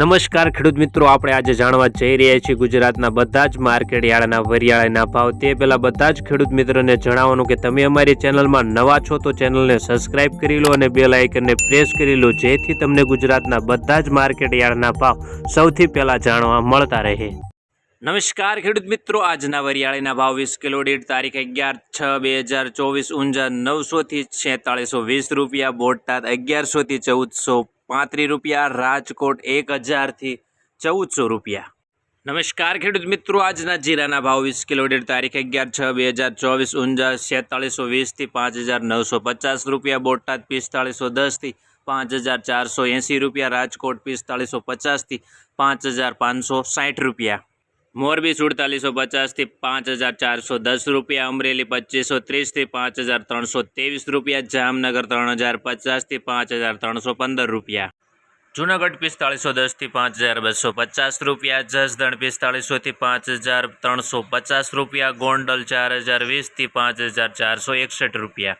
નમસ્કાર ખેડૂત મિત્રો, આપણે આજે જાણવા જઈ રહ્યા છીએ ગુજરાતના બધા જ માર્કેટ વરિયાળાના ભાવ. તે પહેલાં બધા જ ખેડૂત મિત્રોને જણાવવાનું કે તમે અમારી ચેનલમાં નવા છો તો ચેનલને સબસ્ક્રાઇબ કરી લો અને બેલ આઇકનને પ્રેસ કરી લો, જેથી તમને ગુજરાતના બધા જ માર્કેટ યાર્ડના ભાવ સૌથી પહેલાં જાણવા મળતા રહે. નમસ્કાર ખેડૂત મિત્રો, આજના વરિયાળીના ભાવ વીસ કિલો દીઠ તારીખ અગિયાર છ બે હજાર ચોવીસ, ઊંઝા નવસોથી છેતાળીસો વીસ રૂપિયા, બોટાદ અગિયારસોથી ચૌદસો પાંત્રીસ રૂપિયા, રાજકોટ એક હજારથી ચૌદસો રૂપિયા. નમસ્કાર ખેડૂત મિત્રો, આજના જીરાના ભાવ વીસ કિલો દીઠ તારીખ અગિયાર છ બે હજાર ચોવીસ, ઊંઝા છેતાળીસો વીસથી પાંચ હજાર નવસો પચાસ રૂપિયા, બોટાદ પિસ્તાળીસો દસથી પાંચ હજાર ચારસો એંસી રૂપિયા, રાજકોટ પિસ્તાળીસો પચાસથી પાંચ હજાર પાંચસો સાઠ રૂપિયા. મોરબી સુડતાલીસો પચાસથી પાંચ હજાર ચારસો દસ રૂપિયા, અમરેલી પચીસો ત્રીસથી પાંચ હજાર ત્રણસો ત્રેવીસ રૂપિયા, જામનગર ત્રણ હજાર પચાસથી પાંચ હજાર ત્રણસો પંદર રૂપિયા. જુનાગઢ પિસ્તાળીસો દસથી પાંચ હજાર બસો પચાસ રૂપિયા, જસદણ પિસ્તાળીસોથી પાંચ હજાર ત્રણસો પચાસ રૂપિયા, ગોંડલ ચાર હજાર વીસથી પાંચ હજાર ચારસો એકસઠ રૂપિયા.